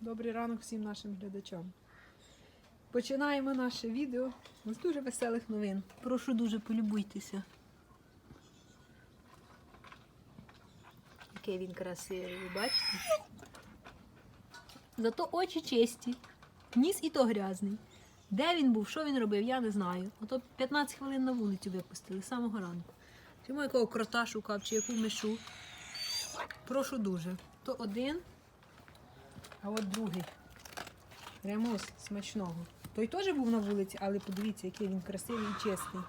Добрий ранок всім нашим глядачам. Починаємо наше відео з дуже веселих новин. Прошу дуже полюбуйтеся. Який він красивий, бачите? Зато очі чисті, ніс і то грязний. Де він був, що він робив, я не знаю. Ото 15 хвилин на вулицю випустили з самого ранку. Чому якого крота шукав, чи яку мишу. Прошу дуже. То один, а от другий. Ремос смачного. Той теж був на вулиці, але подивіться, який він красивий і чистий.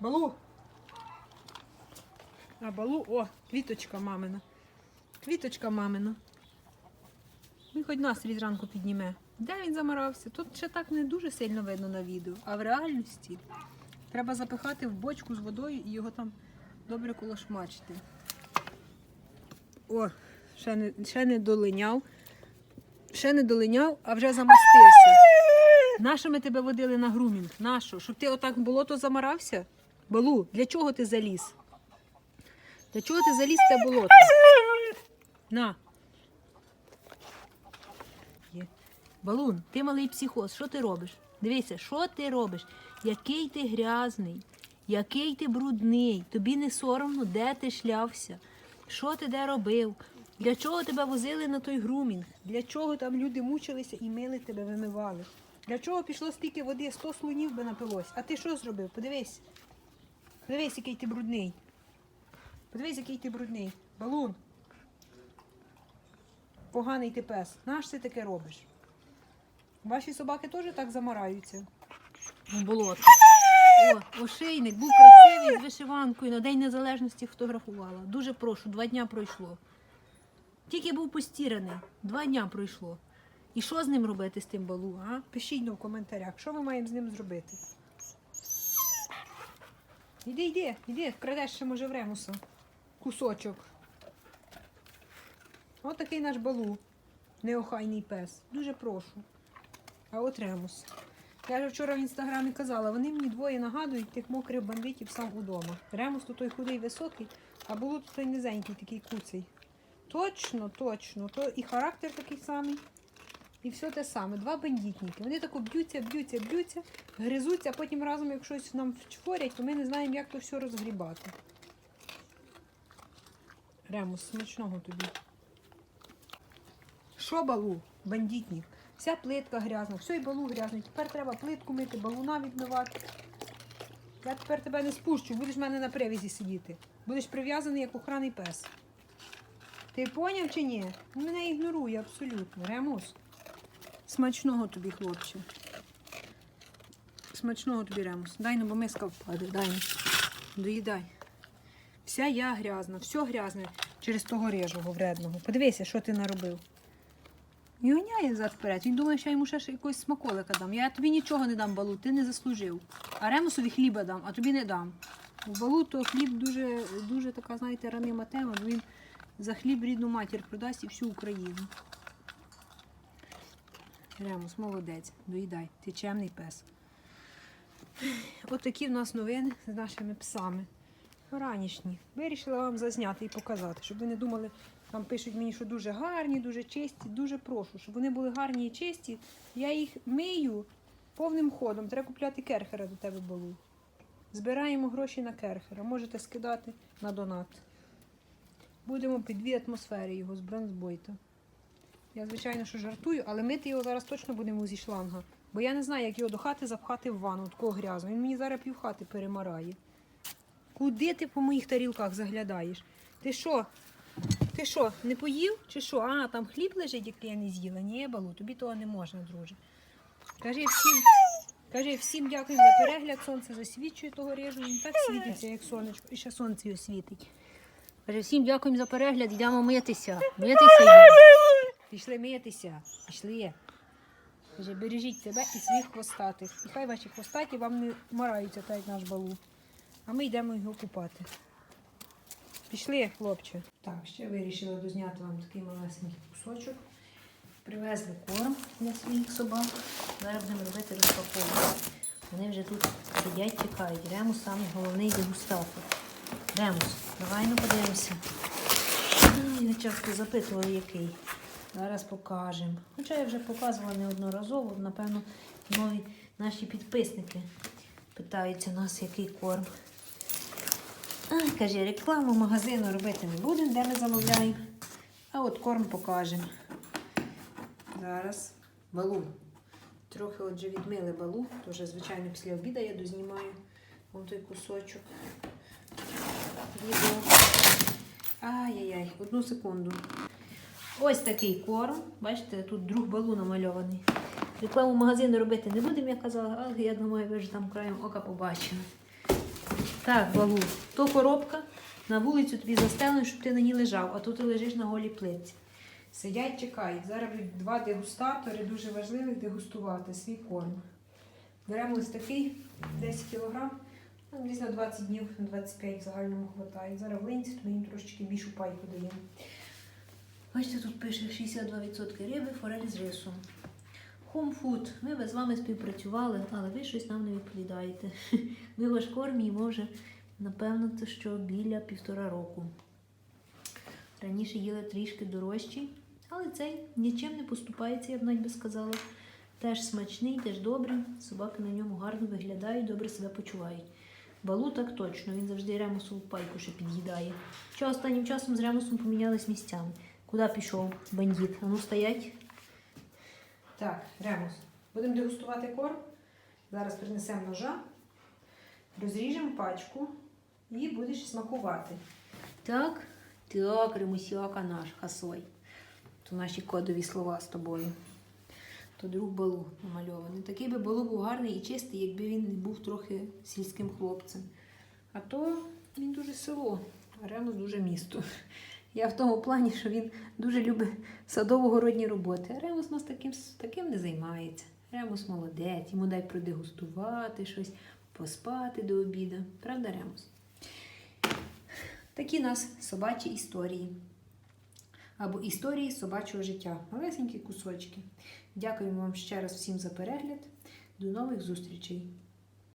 Балу! А балу, о, квіточка мамина. Квіточка мамина. Він хоч настрій зранку підніме. Де він замарався? Тут ще так не дуже сильно видно на відео, а в реальності треба запихати в бочку з водою і його там добре колошмачити. О, ще не, ще не долиняв. Ще не долиняв, а вже замастився. Нащо ми тебе водили на грумінг? Нащо? Щоб ти отак болото замарався? Балу, для чого ти заліз? Для чого ти заліз в те болото? На. Балун, ти малий психоз, що ти робиш? Дивися, що ти робиш? Який ти грязний, який ти брудний, тобі не соромно, де ти шлявся, що ти де робив? Для чого тебе возили на той грумінг? Для чого там люди мучилися і мили тебе вимивали? Для чого пішло стільки води, 100 слонів би напилось? А ти що зробив? Подивись. Подивись, який ти брудний. Подивись, який ти брудний. Балун. Поганий ти пес. Наш ти таке робиш? Ваші собаки теж так замараються. Ну, болото. О, ошейник був красивий з вишиванкою на День Незалежності фотографувала. Дуже прошу, два дня пройшло. Тільки був постіраний, два дня пройшло. І що з ним робити з тим балу? А? Пишіть ну, в коментарях, що ми маємо з ним зробити. Іди, йди, йди, крадеш ще може в ремуса. Кусочок. От такий наш балу. Неохайний пес. Дуже прошу. А от ремус. Я вже вчора в інстаграмі казала, вони мені двоє нагадують тих мокрих бандитів сам удома. Ремус то той худий високий, а було то той низенький, такий куций. Точно, точно. То і характер такий самий, і все те саме. Два бандитники. Вони тако б'ються, б'ються, б'ються, гризуться, а потім разом, як щось нам вчворять, то ми не знаємо, як то все розгрібати. Ремус, смачного тобі. Що балу, бандитник? Вся плитка грязна, все і балу грязний. Тепер треба плитку мити, балуна відмивати. Я тепер тебе не спущу, будеш в мене на привязі сидіти. Будеш прив'язаний як охранний пес. Ти поняв чи ні? Він Мене ігнорує абсолютно. Ремус. Смачного тобі, хлопче. Смачного тобі, Ремус. Дай ну, бо миска впаде. Дай. ну. Доїдай. Вся я грязна, все грязне через того режого вредного. Подивися, що ти наробив. І гоняє зад вперед. Він думає, що я йому ще якогось смаколика дам. Я тобі нічого не дам, балу, ти не заслужив. А Ремусові хліба дам, а тобі не дам. Балу то хліб дуже, дуже така, знаєте, ранима тема, бо він за хліб рідну матір продасть і всю Україну. Ремус, молодець, доїдай, ти чемний пес. От такі в нас новини з нашими псами. Ранішні. Вирішила вам зазняти і показати, щоб ви не думали, там пишуть мені, що дуже гарні, дуже чисті. Дуже прошу, щоб вони були гарні і чисті. Я їх мию повним ходом. Треба купляти керхера до тебе балу. Збираємо гроші на керхера. Можете скидати на донат. Будемо під дві атмосфери його з бронзбойта. Я, звичайно, що жартую, але мити його зараз точно будемо зі шланга. Бо я не знаю, як його до хати запхати в ванну, такого грязного. Він мені зараз пів хати перемарає. Куди ти по моїх тарілках заглядаєш? Ти що? Ти що, не поїв? Чи що? А, там хліб лежить, який я не з'їла. Ні, балу, тобі того не можна, друже. Кажи всім, кажи всім дякую за перегляд. Сонце засвічує того режу. Він так світиться, як сонечко. І ще сонце його світить. Каже, всім дякуємо за перегляд, йдемо митися. Митися. Пішли митися. Пішли. Каже, бережіть себе і своїх хвостатих. І хай ваші хвостаті вам не мараються, так як наш балу. А ми йдемо його купати. Пішли, хлопче. Так, ще вирішила дозняти вам такий малесенький кусочок. Привезли корм для своїх собак. Зараз будемо робити розпаковку. Вони вже тут сидять, чекають. Ремус самий головний дегустатор. Ремус, давай ну подивимося. Не часто запитували, який. Зараз покажемо. Хоча я вже показувала неодноразово, напевно, нові наші підписники питаються нас, який корм. А, каже, рекламу магазину робити не будемо, де ми замовляємо. А от корм покажемо. Зараз балу. Трохи отже відмили балу. Тоже, звичайно, після обіду я дознімаю вон той кусочок. Ай-яй-яй, одну секунду. Ось такий корм. Бачите, тут друг балу намальований. Рекламу магазину робити не будемо, я казала, але я думаю, ви ж там краєм ока побачили. Так, балу, то коробка на вулицю тобі застелено, щоб ти на ній лежав, а тут ти лежиш на голій плитці. Сидять, чекають. Зараз два дегустатори, дуже важливих дегустувати свій корм. Беремо ось такий 10 кг, десь на 20 днів, на 25 в загальному хватає. Зараз в линці, то їм трошечки більшу пайку даємо. Бачите, тут пише 62% риби, форель з рисом. Home Food. Ми би з вами співпрацювали, але ви щось нам не відповідаєте. Ми ваш корм їмо вже, напевно, то що біля півтора року. Раніше їли трішки дорожчі, але цей нічим не поступається, я б навіть би сказала. Теж смачний, теж добрий. Собаки на ньому гарно виглядають, добре себе почувають. Балу так точно, він завжди ремусову пайку ще під'їдає. Що останнім часом з ремусом помінялись місцями. Куди пішов бандит? А ну стоять. Так, ремус. Будемо дегустувати корм. Зараз принесемо ножа, розріжемо пачку і будеш смакувати. Так, так, ремусяка наш, хасой. То наші кодові слова з тобою. То друг балу намальований. Такий би балу був гарний і чистий, якби він не був трохи сільським хлопцем. А то він дуже село, а Ремус дуже місто. Я в тому плані, що він дуже любить садово-городні роботи. А Ремус нас таким, таким не займається. Ремус молодець, йому дай продегустувати щось, поспати до обіду. Правда, Ремус? Такі нас собачі історії. Або історії собачого життя. Малесенькі кусочки. Дякуємо вам ще раз всім за перегляд. До нових зустрічей!